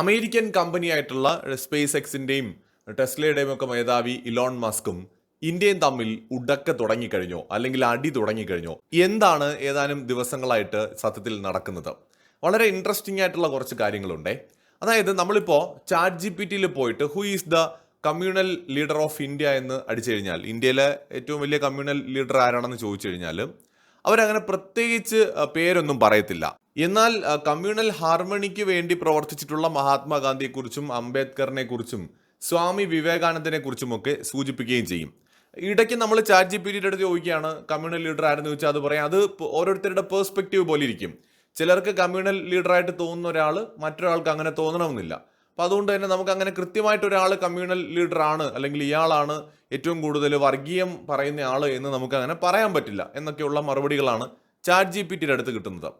American കമ്പനിയായിട്ടുള്ള space എക്സിന്റെയും ടെസ്ലയുടെയും ഒക്കെ മേധാവി Elon മസ്കും ഇന്ത്യയും തമ്മിൽ ഉടക്ക തുടങ്ങിക്കഴിഞ്ഞോ അല്ലെങ്കിൽ അടി തുടങ്ങിക്കഴിഞ്ഞോ? എന്താണ് ഏതാനും ദിവസങ്ങളായിട്ട് സത്യത്തിൽ നടക്കുന്നത്? വളരെ ഇൻട്രസ്റ്റിംഗ് ആയിട്ടുള്ള കുറച്ച് കാര്യങ്ങളുണ്ട്. അതായത് നമ്മളിപ്പോൾ ചാറ്റ് ജി പി ടിയിൽ പോയിട്ട് who is the communal leader of India എന്ന് അടിച്ചു കഴിഞ്ഞാൽ ഇന്ത്യയിലെ ഏറ്റവും വലിയ കമ്മ്യൂണൽ ലീഡർ ആരാണെന്ന് ചോദിച്ചു കഴിഞ്ഞാൽ അവരങ്ങനെ പ്രത്യേകിച്ച് പേരൊന്നും പറയത്തില്ല. എന്നാൽ കമ്മ്യൂണൽ ഹാർമണിക്ക് വേണ്ടി പ്രവർത്തിച്ചിട്ടുള്ള മഹാത്മാഗാന്ധിയെക്കുറിച്ചും അംബേദ്കറിനെ കുറിച്ചും സ്വാമി വിവേകാനന്ദനെ കുറിച്ചുമൊക്കെ സൂചിപ്പിക്കുകയും ചെയ്യും. ഇടയ്ക്ക് നമ്മൾ ചാറ്റ് ജി പി ടിയുടെ അടുത്ത് ചോദിക്കുകയാണ് കമ്മ്യൂണൽ ലീഡർ ആരെന്ന് ചോദിച്ചാൽ അത് പറയാം. അത് ഓരോരുത്തരുടെ പേഴ്സ്പെക്റ്റീവ് പോലെ ഇരിക്കും. ചിലർക്ക് കമ്മ്യൂണൽ ലീഡറായിട്ട് തോന്നുന്ന ഒരാൾ മറ്റൊരാൾക്ക് അങ്ങനെ തോന്നണമെന്നില്ല. അപ്പം അതുകൊണ്ട് തന്നെ നമുക്ക് അങ്ങനെ കൃത്യമായിട്ട് ഒരാൾ കമ്മ്യൂണൽ ലീഡറാണ് അല്ലെങ്കിൽ ഇയാളാണ് ഏറ്റവും കൂടുതൽ വർഗീയം പറയുന്ന ആൾ എന്ന് നമുക്ക് അങ്ങനെ പറയാൻ പറ്റില്ല എന്നൊക്കെയുള്ള മറുപടികളാണ് ചാറ്റ് ജി പി ടിയുടെ അടുത്ത് കിട്ടുന്നത്.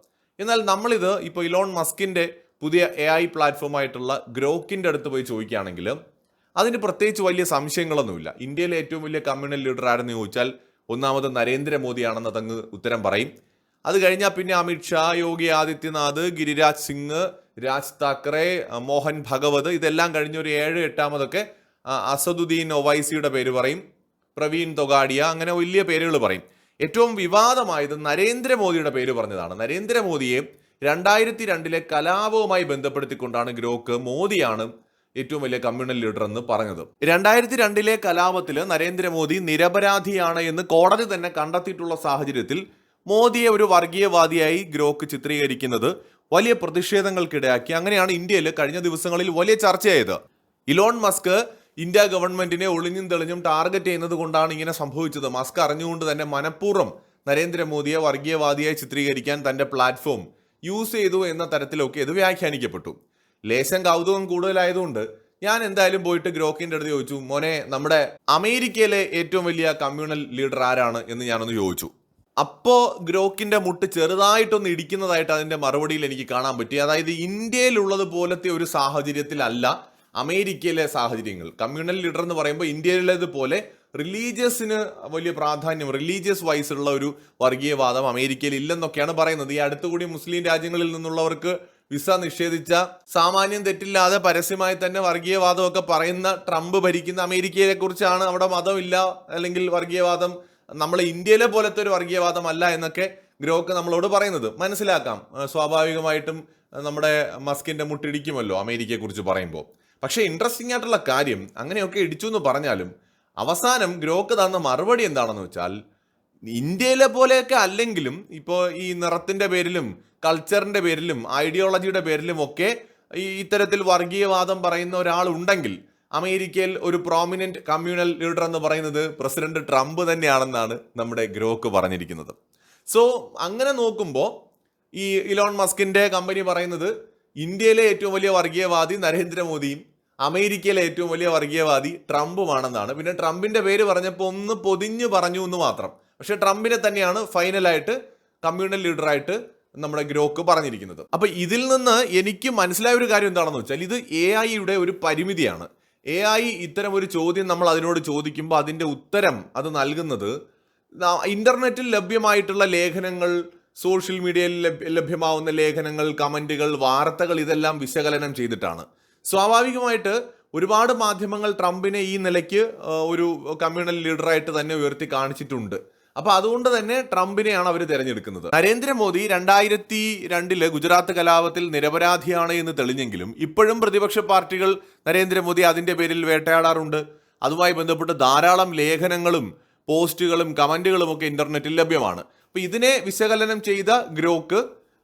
എന്നാൽ നമ്മളിത് ഇപ്പോൾ ഇലോൺ മസ്കിന്റെ പുതിയ എ ഐ പ്ലാറ്റ്ഫോമായിട്ടുള്ള ഗ്രോക്കിന്റെ അടുത്ത് പോയി ചോദിക്കുകയാണെങ്കിൽ അതിന് പ്രത്യേകിച്ച് വലിയ സംശയങ്ങളൊന്നുമില്ല. ഇന്ത്യയിലെ ഏറ്റവും വലിയ കമ്മ്യൂണൽ ലീഡർ ആരെന്ന് ചോദിച്ചാൽ ഒന്നാമത് നരേന്ദ്രമോദിയാണെന്ന് അതങ്ങ് ഉത്തരം പറയും. അത് കഴിഞ്ഞാൽ പിന്നെ അമിത് ഷാ യോഗി ആദിത്യനാഥ് ഗിരിരാജ് സിംഗ് രാജ് താക്കറെ മോഹൻ ഭഗവത് ഇതെല്ലാം കഴിഞ്ഞ ഒരു ഏഴ് എട്ടാമതൊക്കെ അസദുദ്ദീൻ ഒവൈസിയുടെ പേര് പറയും. പ്രവീൺ തൊഗാഡിയ അങ്ങനെ വലിയ പേരുകൾ പറയും. ഏറ്റവും വിവാദമായത് നരേന്ദ്രമോദിയുടെ പേര് പറഞ്ഞതാണ്. നരേന്ദ്രമോദിയെ രണ്ടായിരത്തി രണ്ടിലെ കലാപവുമായി ബന്ധപ്പെടുത്തിക്കൊണ്ടാണ് ഗ്രോക്ക് മോദിയാണ് ഏറ്റവും വലിയ കമ്മ്യൂണൽ ലീഡർ എന്ന് പറഞ്ഞത്. രണ്ടായിരത്തി രണ്ടിലെ കലാപത്തിൽ നരേന്ദ്രമോദി നിരപരാധിയാണ് എന്ന് കോടതി തന്നെ കണ്ടെത്തിയിട്ടുള്ള സാഹചര്യത്തിൽ മോദിയെ ഒരു വർഗീയവാദിയായി ഗ്രോക്ക് ചിത്രീകരിക്കുന്നത് വലിയ പ്രതിഷേധങ്ങൾക്കിടയാക്കി. അങ്ങനെയാണ് ഇന്ത്യയിൽ കഴിഞ്ഞ ദിവസങ്ങളിൽ വലിയ ചർച്ചയായത്. ഇലോൺ മസ്ക് ഇന്ത്യ ഗവൺമെന്റിനെ ഒളിഞ്ഞും തെളിഞ്ഞും ടാർഗറ്റ് ചെയ്യുന്നത് കൊണ്ടാണ് ഇങ്ങനെ സംഭവിച്ചത്. മസ്ക് അറിഞ്ഞുകൊണ്ട് തന്നെ മനഃപൂർവം നരേന്ദ്രമോദിയെ വർഗീയവാദിയായി ചിത്രീകരിക്കാൻ തന്റെ പ്ലാറ്റ്ഫോം യൂസ് ചെയ്തു എന്ന തരത്തിലൊക്കെ ഇത് വ്യാഖ്യാനിക്കപ്പെട്ടു. ലേശം കൗതുകം കൂടുതലായതുകൊണ്ട് ഞാൻ എന്തായാലും പോയിട്ട് ഗ്രോക്കിന്റെ അടുത്ത് ചോദിച്ചു മോനെ നമ്മുടെ അമേരിക്കയിലെ ഏറ്റവും വലിയ കമ്മ്യൂണൽ ലീഡർ ആരാണ്? എന്ന് ഞാനൊന്ന് ചോദിച്ചു. അപ്പോ ഗ്രോക്കിന്റെ മുട്ട് ചെറുതായിട്ടൊന്ന് ഇടിക്കുന്നതായിട്ട് അതിന്റെ മറുപടിയിൽ എനിക്ക് കാണാൻ പറ്റി. അതായത് ഇന്ത്യയിലുള്ളത് പോലത്തെ ഒരു സാഹചര്യത്തിലല്ല അമേരിക്കയിലെ സാഹചര്യങ്ങൾ. കമ്മ്യൂണൽ ലീഡർ എന്ന് പറയുമ്പോൾ ഇന്ത്യയിലേതുപോലെ റിലീജിയസിന് വലിയ പ്രാധാന്യം റിലീജിയസ് വൈസ് ഉള്ള ഒരു വർഗീയവാദം അമേരിക്കയിൽ ഇല്ലെന്നൊക്കെയാണ് പറയുന്നത്. ഈ അടുത്തുകൂടി മുസ്ലിം രാജ്യങ്ങളിൽ നിന്നുള്ളവർക്ക് വിസ നിഷേധിച്ച സാമാന്യം തെറ്റില്ലാതെ പരസ്യമായി തന്നെ വർഗീയവാദമൊക്കെ പറയുന്ന ട്രംപ് ഭരിക്കുന്ന അമേരിക്കയെ കുറിച്ചാണ് അവിടെ മതമില്ല അല്ലെങ്കിൽ വർഗീയവാദം നമ്മളെ ഇന്ത്യയിലെ പോലത്തെ ഒരു വർഗീയവാദം അല്ല എന്നൊക്കെ ഗ്രോക്ക് നമ്മളോട് പറയുന്നത്. മനസ്സിലാക്കാം. സ്വാഭാവികമായിട്ടും നമ്മുടെ മസ്കിന്റെ മുട്ടിടിക്കുമല്ലോ അമേരിക്കയെ കുറിച്ച് പറയുമ്പോൾ. പക്ഷേ ഇൻട്രസ്റ്റിംഗ് ആയിട്ടുള്ള കാര്യം അങ്ങനെയൊക്കെ ഇടിച്ചു എന്ന് പറഞ്ഞാലും അവസാനം ഗ്രോക്ക് തന്ന മറുപടി എന്താണെന്ന് വെച്ചാൽ ഇന്ത്യയിലെ പോലെയൊക്കെ അല്ലെങ്കിലും ഇപ്പോൾ ഈ നിറത്തിന്റെ പേരിലും കൾച്ചറിന്റെ പേരിലും ഐഡിയോളജിയുടെ പേരിലും ഒക്കെ ഈ ഇത്തരത്തിൽ വർഗീയവാദം പറയുന്ന ഒരാൾ ഉണ്ടെങ്കിൽ അമേരിക്കയിൽ ഒരു പ്രോമിനന്റ് കമ്മ്യൂണൽ ലീഡർ എന്ന് പറയുന്നത് പ്രസിഡന്റ് ട്രംപ് തന്നെയാണെന്നാണ് നമ്മുടെ ഗ്രോക്ക് പറഞ്ഞിരിക്കുന്നത്. സോ അങ്ങനെ നോക്കുമ്പോൾ ഈ ഇലോൺ മസ്കിന്റെ കമ്പനി പറയുന്നത് ഇന്ത്യയിലെ ഏറ്റവും വലിയ വർഗീയവാദി നരേന്ദ്രമോദിയും അമേരിക്കയിലെ ഏറ്റവും വലിയ വർഗീയവാദി ട്രംപുമാണെന്നാണ്. പിന്നെ ട്രംപിന്റെ പേര് പറഞ്ഞപ്പോൾ ഒന്ന് പൊതിഞ്ഞു പറഞ്ഞു എന്ന് മാത്രം. പക്ഷേ ട്രംപിനെ തന്നെയാണ് ഫൈനലായിട്ട് കമ്മ്യൂണൽ ലീഡറായിട്ട് നമ്മുടെ ഗ്രോക്ക് പറഞ്ഞിരിക്കുന്നത്. അപ്പോൾ ഇതിൽ നിന്ന് എനിക്ക് മനസ്സിലായ ഒരു കാര്യം എന്താണെന്ന് വെച്ചാൽ ഇത് എ ഐയുടെ ഒരു പരിമിതിയാണ്. എ ഐ ഇത്തരം ഒരു ചോദ്യം നമ്മൾ അതിനോട് ചോദിക്കുമ്പോൾ അതിന്റെ ഉത്തരം അത് നൽകുന്നത് ഇന്റർനെറ്റിൽ ലഭ്യമായിട്ടുള്ള ലേഖനങ്ങൾ സോഷ്യൽ മീഡിയയിൽ ലഭ്യ- ലഭ്യമാവുന്ന ലേഖനങ്ങൾ കമന്റുകൾ വാർത്തകൾ ഇതെല്ലാം വിശകലനം ചെയ്തിട്ടാണ്. സ്വാഭാവികമായിട്ട് ഒരുപാട് മാധ്യമങ്ങൾ ട്രംപിനെ ഈ നിലയ്ക്ക് ഒരു കമ്മ്യൂണൽ ലീഡറായിട്ട് തന്നെ ഉയർത്തി കാണിച്ചിട്ടുണ്ട്. അപ്പൊ അതുകൊണ്ട് തന്നെ ട്രംപിനെയാണ് അവർ തിരഞ്ഞെടുക്കുന്നത്. നരേന്ദ്രമോദി രണ്ടായിരത്തി രണ്ടിൽ ഗുജറാത്ത് കലാപത്തിൽ നിരപരാധിയാണ് എന്ന് തെളിഞ്ഞെങ്കിലും ഇപ്പോഴും പ്രതിപക്ഷ പാർട്ടികൾ നരേന്ദ്രമോദി അതിന്റെ പേരിൽ വേട്ടയാടാറുണ്ട്. അതുമായി ബന്ധപ്പെട്ട് ധാരാളം ലേഖനങ്ങളും പോസ്റ്റുകളും കമന്റുകളും ഒക്കെ ഇന്റർനെറ്റിൽ ലഭ്യമാണ്. അപ്പൊ ഇതിനെ വിശകലനം ചെയ്ത ഗ്രോക്ക്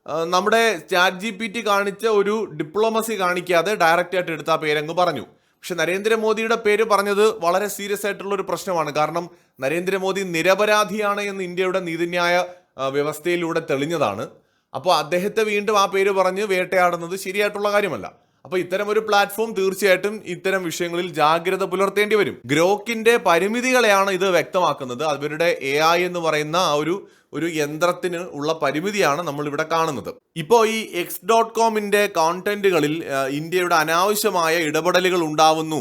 നമ്മുടെ ചാറ്റ് ജി പി ടി കാണിച്ച ഒരു ഡിപ്ലോമസി കാണിക്കാതെ ഡയറക്റ്റ് ആയിട്ട് എടുത്ത ആ പേരങ്ങ് പറഞ്ഞു. പക്ഷെ നരേന്ദ്രമോദിയുടെ പേര് പറഞ്ഞത് വളരെ സീരിയസ് ആയിട്ടുള്ള ഒരു പ്രശ്നമാണ്. കാരണം നരേന്ദ്രമോദി നിരപരാധിയാണ് എന്ന് ഇന്ത്യയുടെ നീതിന്യായ വ്യവസ്ഥയിലൂടെ തെളിഞ്ഞതാണ്. അപ്പോൾ അദ്ദേഹത്തെ വീണ്ടും ആ പേര് പറഞ്ഞ് വേട്ടയാടുന്നത് ശരിയായിട്ടുള്ള കാര്യമല്ല. അപ്പൊ ഇത്തരം ഒരു പ്ലാറ്റ്ഫോം തീർച്ചയായിട്ടും ഇത്തരം വിഷയങ്ങളിൽ ജാഗ്രത പുലർത്തേണ്ടി വരും. ഗ്രോക്കിന്റെ പരിമിതികളെയാണ് ഇത് വ്യക്തമാക്കുന്നത്. അവരുടെ എ എന്ന് പറയുന്ന ആ ഒരു ഒരു യന്ത്രത്തിന് ഉള്ള പരിമിതിയാണ് നമ്മൾ ഇവിടെ കാണുന്നത്. ഇപ്പോൾ ഈ എക്സ് ഡോട്ട് കോമിന്റെ കോണ്ടന്റുകളിൽ ഇന്ത്യയുടെ അനാവശ്യമായ ഇടപെടലുകൾ ഉണ്ടാവുന്നു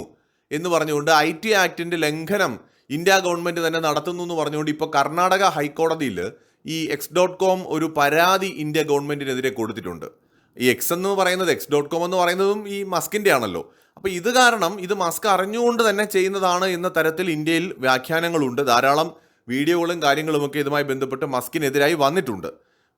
എന്ന് പറഞ്ഞുകൊണ്ട് ഐ ടി ആക്ടിന്റെ ലംഘനം ഇന്ത്യ ഗവൺമെന്റ് തന്നെ നടത്തുന്നു എന്ന് പറഞ്ഞുകൊണ്ട് ഇപ്പോൾ കർണാടക ഹൈക്കോടതിയിൽ ഈ എക്സ് ഡോട്ട് കോം ഒരു പരാതി ഇന്ത്യ ഗവൺമെന്റിനെതിരെ കൊടുത്തിട്ടുണ്ട്. ഈ എക്സ് എന്ന് പറയുന്നത് എക്സ് ഡോട്ട് കോം എന്ന് പറയുന്നതും ഈ മസ്കിന്റെ ആണല്ലോ. അപ്പോൾ ഇത് കാരണം ഇത് മസ്ക് അറിഞ്ഞുകൊണ്ട് തന്നെ ചെയ്യുന്നതാണ് എന്ന തരത്തിൽ ഇന്ത്യയിൽ വ്യാഖ്യാനങ്ങളുണ്ട്. ധാരാളം വീഡിയോകളും കാര്യങ്ങളുമൊക്കെ ഇതുമായി ബന്ധപ്പെട്ട് മസ്കിനെതിരായി വന്നിട്ടുണ്ട്.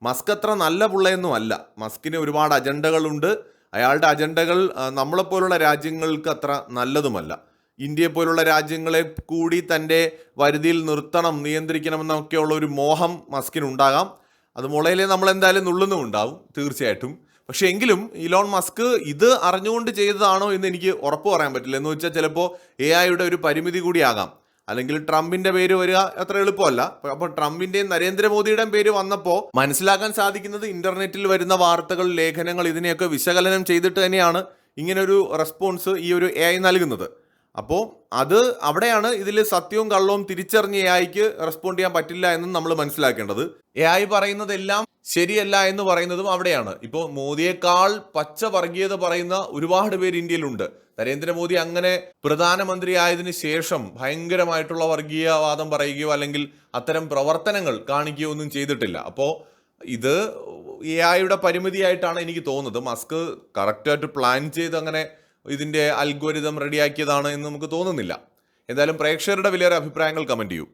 മസ്ക് അത്ര നല്ല പുള്ളയൊന്നും അല്ല. മസ്കിന് ഒരുപാട് അജണ്ടകളുണ്ട്. അയാളുടെ അജണ്ടകൾ നമ്മളെപ്പോലുള്ള രാജ്യങ്ങൾക്ക് അത്ര നല്ലതുമല്ല. ഇന്ത്യയെ പോലുള്ള രാജ്യങ്ങളെ കൂടി തന്റെ വരുതിയിൽ നിർത്തണം നിയന്ത്രിക്കണമെന്നൊക്കെയുള്ള ഒരു മോഹം മസ്കിനുണ്ടാകാം. അത് മുളയിലെ നമ്മൾ എന്തായാലും നുള്ളുന്നുമുണ്ടാവും തീർച്ചയായിട്ടും. പക്ഷേ എങ്കിലും ഇലോൺ മസ്ക് ഇത് അറിഞ്ഞുകൊണ്ട് ചെയ്തതാണോ എന്ന് എനിക്ക് ഉറപ്പ് പറയാൻ പറ്റില്ല. എന്ന് വെച്ചാൽ ചിലപ്പോൾ എ ഐയുടെ ഒരു പരിമിതി കൂടിയാകാം അല്ലെങ്കിൽ ട്രംപിന്റെ പേര് വരിക അത്ര എളുപ്പമല്ല. അപ്പോൾ ട്രംപിന്റെയും നരേന്ദ്രമോദിയുടെയും പേര് വന്നപ്പോൾ മനസ്സിലാക്കാൻ സാധിക്കുന്നത് ഇന്റർനെറ്റിൽ വരുന്ന വാർത്തകൾ ലേഖനങ്ങൾ ഇതിനെയൊക്കെ വിശകലനം ചെയ്തിട്ട് തന്നെയാണ് ഇങ്ങനൊരു റെസ്പോൺസ് ഈ ഒരു എ ഐ നൽകുന്നത്. അപ്പോൾ അത് അവിടെയാണ് ഇതിൽ സത്യവും കള്ളവും തിരിച്ചറിഞ്ഞ എ ഐക്ക് റെസ്പോണ്ട് ചെയ്യാൻ പറ്റില്ല എന്നും നമ്മൾ മനസ്സിലാക്കേണ്ടത്. എ ഐ പറയുന്നതെല്ലാം ശരിയല്ല എന്ന് പറയുന്നതും അവിടെയാണ്. ഇപ്പോൾ മോദിയേക്കാൾ പച്ച വർഗീയത പറയുന്ന ഒരുപാട് പേര് ഇന്ത്യയിലുണ്ട്. നരേന്ദ്രമോദി അങ്ങനെ പ്രധാനമന്ത്രി ആയതിനു ശേഷം ഭയങ്കരമായിട്ടുള്ള വർഗീയവാദം പറയുകയോ അല്ലെങ്കിൽ അത്തരം പ്രവർത്തനങ്ങൾ കാണിക്കുകയോ ഒന്നും ചെയ്തിട്ടില്ല. അപ്പോൾ ഇത് എ ഐയുടെ പരിമിതിയായിട്ടാണ് എനിക്ക് തോന്നുന്നത്. മസ്ക് കറക്റ്റായിട്ട് പ്ലാൻ ചെയ്ത് അങ്ങനെ ഇതിന്റെ അൽഗോരിതം റെഡിയാക്കിയതാണ് എന്ന് നമുക്ക് തോന്നുന്നില്ല. എന്തായാലും പ്രേക്ഷകരുടെ വിലയേറെ അഭിപ്രായങ്ങൾ കമന്റ് ചെയ്യൂ.